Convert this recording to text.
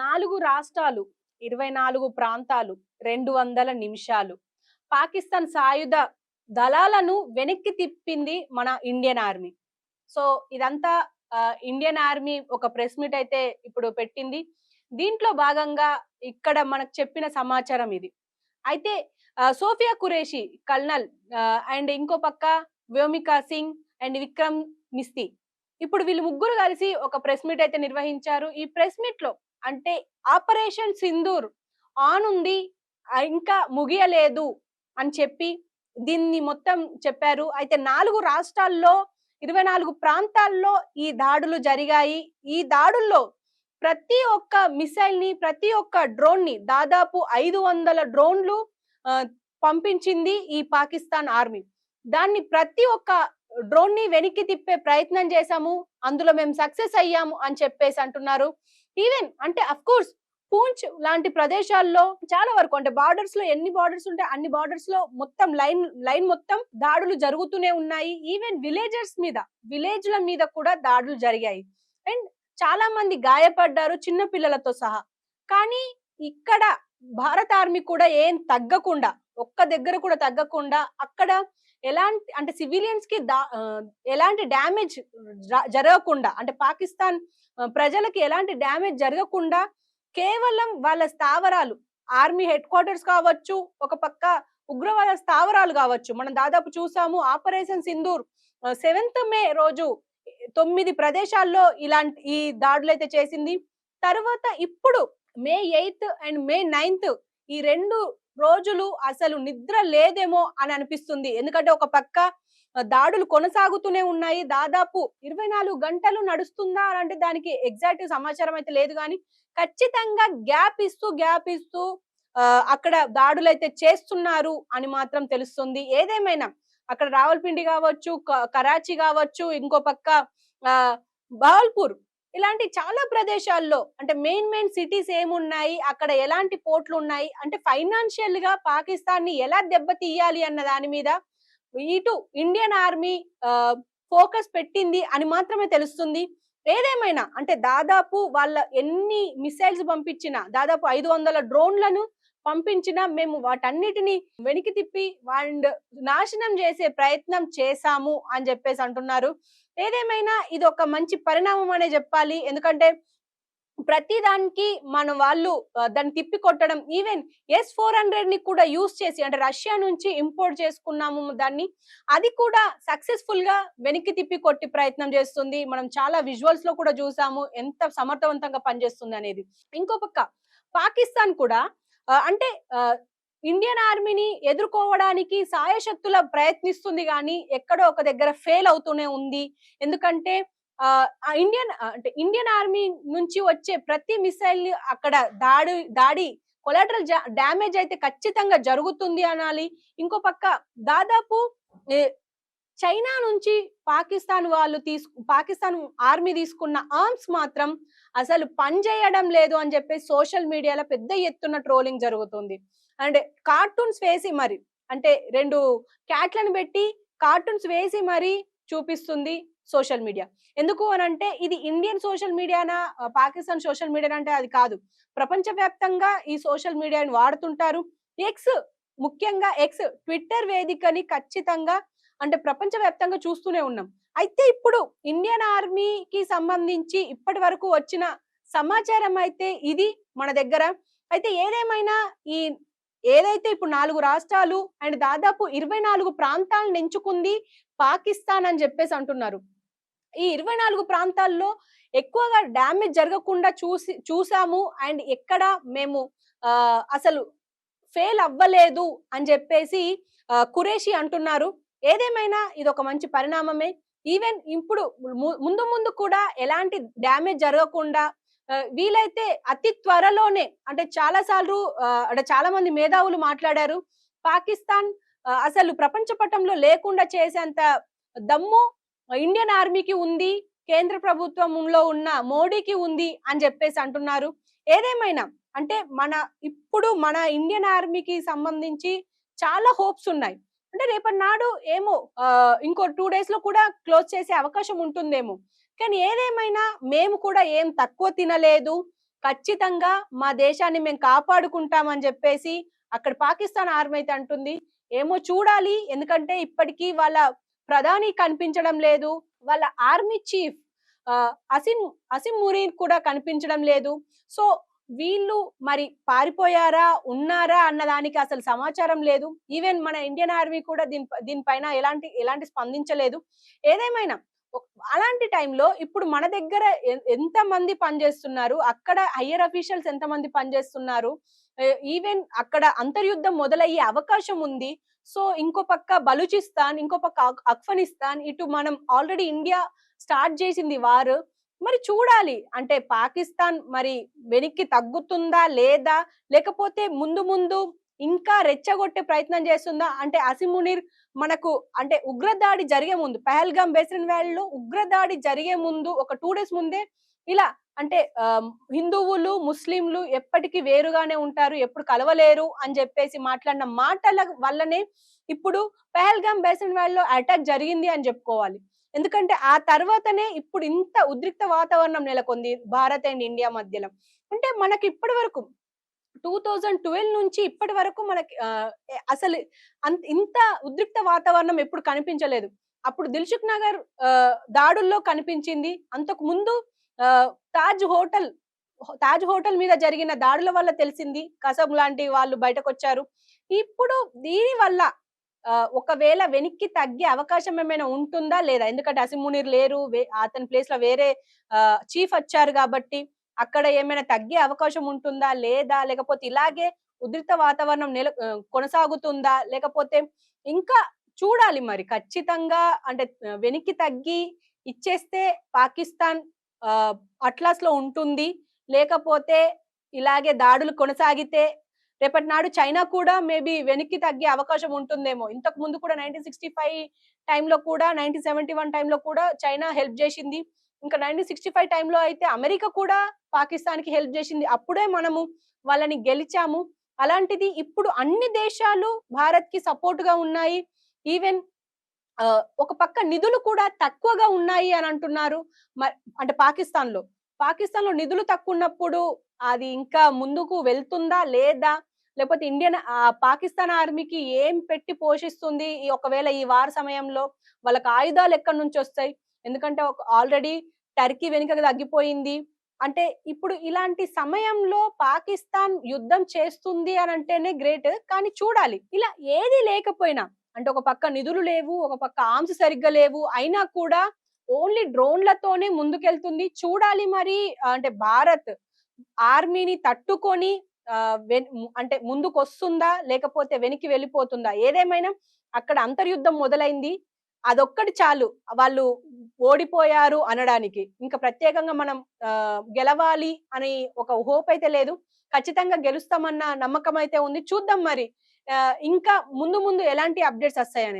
నాలుగు రాష్ట్రాలు ఇరవై నాలుగు ప్రాంతాలు రెండు వందల నిమిషాలు. పాకిస్తాన్ సాయుధ దళాలను వెనక్కి తిప్పింది మన ఇండియన్ ఆర్మీ. సో ఇదంతా ఇండియన్ ఆర్మీ ఒక ప్రెస్ మీట్ అయితే ఇప్పుడు పెట్టింది. దీంట్లో భాగంగా ఇక్కడ మనకు చెప్పిన సమాచారం ఇది. అయితే సోఫియా కురేషి కల్నల్ అండ్ ఇంకో పక్క వ్యోమికా సింగ్ అండ్ విక్రమ్ మిస్తి. ఇప్పుడు వీళ్ళు ముగ్గురు కలిసి ఒక ప్రెస్ మీట్ అయితే నిర్వహించారు. ఈ ప్రెస్ మీట్లో అంటే ఆపరేషన్ సింధూర్ ఆన్ ఉంది ఇంకా ముగియలేదు అని చెప్పి దీన్ని మొత్తం చెప్పారు. అయితే నాలుగు రాష్ట్రాల్లో ఇరవై నాలుగు ప్రాంతాల్లో ఈ దాడులు జరిగాయి. ఈ దాడుల్లో ప్రతి ఒక్క మిసైల్ని ప్రతి ఒక్క డ్రోన్ని దాదాపు ఐదు వందల డ్రోన్లు పంపించింది ఈ పాకిస్తాన్ ఆర్మీ. దాన్ని ప్రతి ఒక్క డ్రోన్ని వెనక్కి తిప్పే ప్రయత్నం చేశాము. అందులో మేము సక్సెస్ అయ్యాము అని చెప్పేసి అంటున్నారు. ఈవెన్ అంటే అఫ్ కోర్స్ పూంచ్ లాంటి ప్రదేశాల్లో చాలా వరకు అంటే బార్డర్స్లో ఎన్ని బార్డర్స్ ఉంటే అన్ని బార్డర్స్లో మొత్తం లైన్ లైన్ మొత్తం దాడులు జరుగుతూనే ఉన్నాయి. ఈవెన్ విలేజర్స్ మీద విలేజ్ల మీద కూడా దాడులు జరిగాయి. అండ్ చాలా మంది గాయపడ్డారు చిన్న పిల్లలతో సహా. కానీ ఇక్కడ భారత ఆర్మీ కూడా ఏం తగ్గకుండా ఒక్క దగ్గర కూడా తగ్గకుండా అక్కడ ఎలాంటి అంటే సివిలియన్స్కి దా- ఎలాంటి డ్యామేజ్ జరగకుండా అంటే పాకిస్తాన్ ప్రజలకి ఎలాంటి డ్యామేజ్ జరగకుండా కేవలం వాళ్ళ స్థావరాలు ఆర్మీ హెడ్ క్వార్టర్స్ కావచ్చు ఒక పక్క ఉగ్రవాద స్థావరాలు కావచ్చు. మనం దాదాపు చూసాము ఆపరేషన్ సింధూర్ సెవెంత్ మే రోజు తొమ్మిది ప్రదేశాల్లో ఇలాంటి ఈ దాడులు అయితే చేసింది. తర్వాత ఇప్పుడు May eighth and May ninth ఈ రెండు రోజులు అసలు నిద్ర లేదేమో అని అనిపిస్తుంది. ఎందుకంటే ఒక పక్క దాడులు కొనసాగుతూనే ఉన్నాయి. దాదాపు ఇరవై నాలుగు గంటలు నడుస్తుందా అని అంటే దానికి ఎగ్జాక్ట్ సమాచారం అయితే లేదు కానీ ఖచ్చితంగా గ్యాప్ ఇస్తూ గ్యాప్ ఇస్తూ అక్కడ దాడులు అయితే చేస్తున్నారు అని మాత్రం తెలుస్తుంది. ఏదేమైనా అక్కడ రావల్పిండి కావచ్చు క- కరాచీ కావచ్చు ఇంకో పక్క ఆ, బహల్పూర్ ఇలాంటి చాలా ప్రదేశాల్లో అంటే మెయిన్ మెయిన్ సిటీస్ ఏమున్నాయి? అక్కడ ఎలాంటి పోర్ట్లు ఉన్నాయి అంటే ఫైనాన్షియల్గా పాకిస్తాన్ని ఎలా దెబ్బతీయాలి అన్న దాని మీద ఇటు ఇండియన్ ఆర్మీ ఫోకస్ పెట్టింది అని మాత్రమే తెలుస్తుంది. ఏదేమైనా అంటే దాదాపు వాళ్ళ ఎన్ని మిసైల్స్ పంపించినా దాదాపు ఐదు వందల డ్రోన్లను పంపించినా మేము వాటన్నిటిని వెనక్కి తిప్పి అండ్ నాశనం చేసే ప్రయత్నం చేశాము అని చెప్పేసి అంటున్నారు. ఏదేమైనా ఇది ఒక మంచి పరిణామం అనే చెప్పాలి. ఎందుకంటే ప్రతి దానికి మన వాళ్ళు దాన్ని తిప్పి కొట్టడం ఈవెన్ ఎస్ ఫోర్ హండ్రెడ్ని కూడా యూస్ చేసి అంటే రష్యా నుంచి ఇంపోర్ట్ చేసుకున్నాము దాన్ని అది కూడా సక్సెస్ఫుల్గా వెనక్కి తిప్పి కొట్టి ప్రయత్నం చేస్తుంది. మనం చాలా విజువల్స్లో కూడా చూసాము ఎంత సమర్థవంతంగా పనిచేస్తుంది అనేది. ఇంకో పక్క పాకిస్తాన్ కూడా అంటే ఇండియన్ ఆర్మీని ఎదుర్కోవడానికి సాయశక్తుల ప్రయత్నిస్తుంది కానీ ఎక్కడో ఒక దగ్గర ఫెయిల్ అవుతూనే ఉంది. ఎందుకంటే ఆ ఇండియన్ అంటే ఇండియన్ ఆర్మీ నుంచి వచ్చే ప్రతి మిసైల్ అక్కడ దాడి దాడి కొలాటరల్ డ్యామేజ్ అయితే ఖచ్చితంగా జరుగుతుంది అనాలి. ఇంకో పక్క దాదాపు చైనా నుంచి పాకిస్తాన్ వాళ్ళు తీసుకు పాకిస్తాన్ ఆర్మీ తీసుకున్న ఆర్మ్స్ మాత్రం అసలు పనిచేయడం లేదు అని చెప్పి సోషల్ మీడియాలో పెద్ద ఎత్తున ట్రోలింగ్ జరుగుతుంది. అంటే కార్టూన్స్ వేసి మరి అంటే రెండు క్యాట్లను పెట్టి కార్టూన్స్ వేసి మరి చూపిస్తుంది సోషల్ మీడియా. ఎందుకు అని అంటే ఇది ఇండియన్ సోషల్ మీడియానా పాకిస్తాన్ సోషల్ మీడియా అంటే అది కాదు. ప్రపంచవ్యాప్తంగా ఈ సోషల్ మీడియాని వాడుతుంటారు. ఎక్స్ ముఖ్యంగా ఎక్స్ ట్విట్టర్ వేదికని ఖచ్చితంగా అంటే ప్రపంచవ్యాప్తంగా చూస్తూనే ఉన్నాం. అయితే ఇప్పుడు ఇండియన్ ఆర్మీకి సంబంధించి ఇప్పటి వరకు వచ్చిన సమాచారం అయితే ఇది మన దగ్గర. అయితే ఏదేమైనా ఈ ఏదైతే ఇప్పుడు నాలుగు రాష్ట్రాలు అండ్ దాదాపు ఇరవై నాలుగు ప్రాంతాలను ఎంచుకుంది పాకిస్తాన్ అని చెప్పేసి అంటున్నారు. ఈ ఇరవై నాలుగు ప్రాంతాల్లో ఎక్కువగా డ్యామేజ్ జరగకుండా చూసి చూసాము అండ్ ఎక్కడ మేము అసలు ఫెయిల్ అవ్వలేదు అని చెప్పేసి కురేషి అంటున్నారు. ఏదేమైనా ఇది ఒక మంచి పరిణామమే. ఈవెన్ ఇప్పుడు ము- ముందు ముందు కూడా ఎలాంటి డ్యామేజ్ జరగకుండా వీలైతే అతి త్వరలోనే అంటే చాలా సార్లు అంటే చాలా మంది మేధావులు మాట్లాడారు పాకిస్తాన్ అసలు ప్రపంచ పటంలో లేకుండా చేసేంత దమ్ము ఇండియన్ ఆర్మీకి ఉంది కేంద్ర ప్రభుత్వంలో ఉన్న మోడీకి ఉంది అని చెప్పేసి అంటున్నారు. ఏదేమైనా అంటే మన ఇప్పుడు మన ఇండియన్ ఆర్మీకి సంబంధించి చాలా హోప్స్ ఉన్నాయి. అంటే రేపటి నాడు ఏమో ఇంకో టూ డేస్లో కూడా క్లోజ్ చేసే అవకాశం ఉంటుందేమో. కానీ ఏదేమైనా మేము కూడా ఏం తక్కువ తినలేదు. ఖచ్చితంగా మా దేశాన్ని మేము కాపాడుకుంటామని చెప్పేసి అక్కడ పాకిస్తాన్ ఆర్మీ అయితే అంటుంది. ఏమో చూడాలి ఎందుకంటే ఇప్పటికీ వాళ్ళ ప్రధాని కనిపించడం లేదు. వాళ్ళ ఆర్మీ చీఫ్ అసిన్ అసిన్ మురీన్ కూడా కనిపించడం లేదు. సో వీళ్ళు మరి పారిపోయారా ఉన్నారా అన్న దానికి అసలు సమాచారం లేదు. ఈవెన్ మన ఇండియన్ ఆర్మీ కూడా దీని దీనిపైన ఎలాంటి ఎలాంటి స్పందించలేదు. ఏదేమైనా అలాంటి టైంలో ఇప్పుడు మన దగ్గర ఎంత మంది పనిచేస్తున్నారు అక్కడ హయ్యర్ అఫీషియల్స్ ఎంత మంది పనిచేస్తున్నారు ఈవెన్ అక్కడ అంతర్యుద్ధం మొదలయ్యే అవకాశం ఉంది. సో ఇంకో పక్క బలూచిస్తాన్ ఇంకో పక్క ఆఫ్ఘనిస్తాన్ ఇటు మనం ఆల్రెడీ ఇండియా స్టార్ట్ చేసింది వారు. మరి చూడాలి. అంటే పాకిస్తాన్ మరి వెనక్కి తగ్గుతుందా లేదా? లేకపోతే ముందు ముందు ఇంకా రెచ్చగొట్టే ప్రయత్నం చేస్తుందా? అంటే అసిమునీర్ మనకు అంటే ఉగ్రదాడి జరిగే ముందు పహల్గామ్ బేసిన్ వ్యాలీలో ఉగ్రదాడి జరిగే ముందు ఒక టూ డేస్ ముందే ఇలా అంటే హిందువులు ముస్లింలు ఎప్పటికీ వేరుగానే ఉంటారు ఎప్పుడు కలవలేరు అని చెప్పేసి మాట్లాడిన మాటల వల్లనే ఇప్పుడు పెహల్గాం బేసిన్ వ్యాలీలో అటాక్ జరిగింది అని చెప్పుకోవాలి. ఎందుకంటే ఆ తర్వాతనే ఇప్పుడు ఇంత ఉద్రిక్త వాతావరణం నెలకొంది భారత్ అండ్ ఇండియా మధ్యలో. అంటే మనకి ఇప్పటి వరకు టూ థౌజండ్ ట్వెల్వ్ నుంచి ఇప్పటి వరకు మనకి అసలు అంత ఇంత ఉద్రిక్త వాతావరణం ఎప్పుడు కనిపించలేదు. అప్పుడు దిల్సుఖ్ నగర్ దాడుల్లో కనిపించింది. అంతకు ముందు తాజ్ హోటల్ తాజ్ హోటల్ మీద జరిగిన దాడుల వల్ల తెలిసింది. కసం లాంటి వాళ్ళు బయటకు వచ్చారు ఇప్పుడు దీని వల్ల ఒకవేళ వెనక్కి తగ్గే అవకాశం ఏమైనా ఉంటుందా లేదా? ఎందుకంటే అసిమునీర్ లేరు వే- అతని ప్లేస్లో వేరే చీఫ్ వచ్చారు కాబట్టి అక్కడ ఏమైనా తగ్గే అవకాశం ఉంటుందా లేదా? లేకపోతే ఇలాగే ఉధృత వాతావరణం నెల కొనసాగుతుందా? లేకపోతే ఇంకా చూడాలి మరి. ఖచ్చితంగా అంటే వెనక్కి తగ్గి ఇచ్చేస్తే పాకిస్తాన్ అట్లాస్లో ఉంటుంది. లేకపోతే ఇలాగే దాడులు కొనసాగితే రేపటి నాడు చైనా కూడా మేబీ వెనక్కి తగ్గే అవకాశం ఉంటుందేమో. ఇంతకు ముందు కూడా నైన్టీన్ సిక్స్టీ ఫైవ్ టైంలో కూడా నైన్టీన్ సెవెంటీ వన్ టైంలో కూడా చైనా హెల్ప్ చేసింది. ఇంకా నైన్టీన్ సిక్స్టీ ఫైవ్ టైంలో అయితే అమెరికా కూడా పాకిస్తాన్కి హెల్ప్ చేసింది. అప్పుడే మనము వాళ్ళని గెలిచాము. అలాంటిది ఇప్పుడు అన్ని దేశాలు భారత్కి సపోర్ట్గా ఉన్నాయి. ఈవెన్ ఒక పక్క నిధులు కూడా తక్కువగా ఉన్నాయి అని అంటున్నారు. మ- అంటే పాకిస్తాన్లో పాకిస్తాన్లో నిధులు తక్కువ ఉన్నప్పుడు అది ఇంకా ముందుకు వెళ్తుందా లేదా? లేకపోతే ఇండియన్ పాకిస్తాన్ ఆర్మీకి ఏం పెట్టి పోషిస్తుంది? ఈ ఒకవేళ ఈ వార సమయంలో వాళ్ళకి ఆయుధాలు ఎక్కడి నుంచి వస్తాయి? ఎందుకంటే ఆల్రెడీ టర్కీ వెనుక తగ్గిపోయింది. అంటే ఇప్పుడు ఇలాంటి సమయంలో పాకిస్తాన్ యుద్ధం చేస్తుంది అని అంటేనే గ్రేట్ కానీ చూడాలి. ఇలా ఏది లేకపోయినా అంటే ఒక పక్క నిధులు లేవు ఒక పక్క ఆర్మ్స్ సరిగ్గా లేవు అయినా కూడా ఓన్లీ డ్రోన్లతోనే ముందుకెళ్తుంది. చూడాలి మరి అంటే భారత్ ఆర్మీని తట్టుకొని వెన్- అంటే ముందుకు వస్తుందా లేకపోతే వెనక్కి వెళ్ళిపోతుందా? ఏదేమైనా అక్కడ అంతర్యుద్ధం మొదలైంది. అదొక్కటి చాలు. వాళ్ళు ఓడిపోయారు అనడానికి. ఇంకా ప్రత్యేకంగా మనం ఆ, గెలవాలి అని ఒక హోప్ అయితే లేదు. ఖచ్చితంగా గెలుస్తామన్న నమ్మకం అయితే ఉంది. చూద్దాం మరి. ఆ, ఇంకా ముందు ముందు ఎలాంటి అప్డేట్స్ వస్తాయనేది.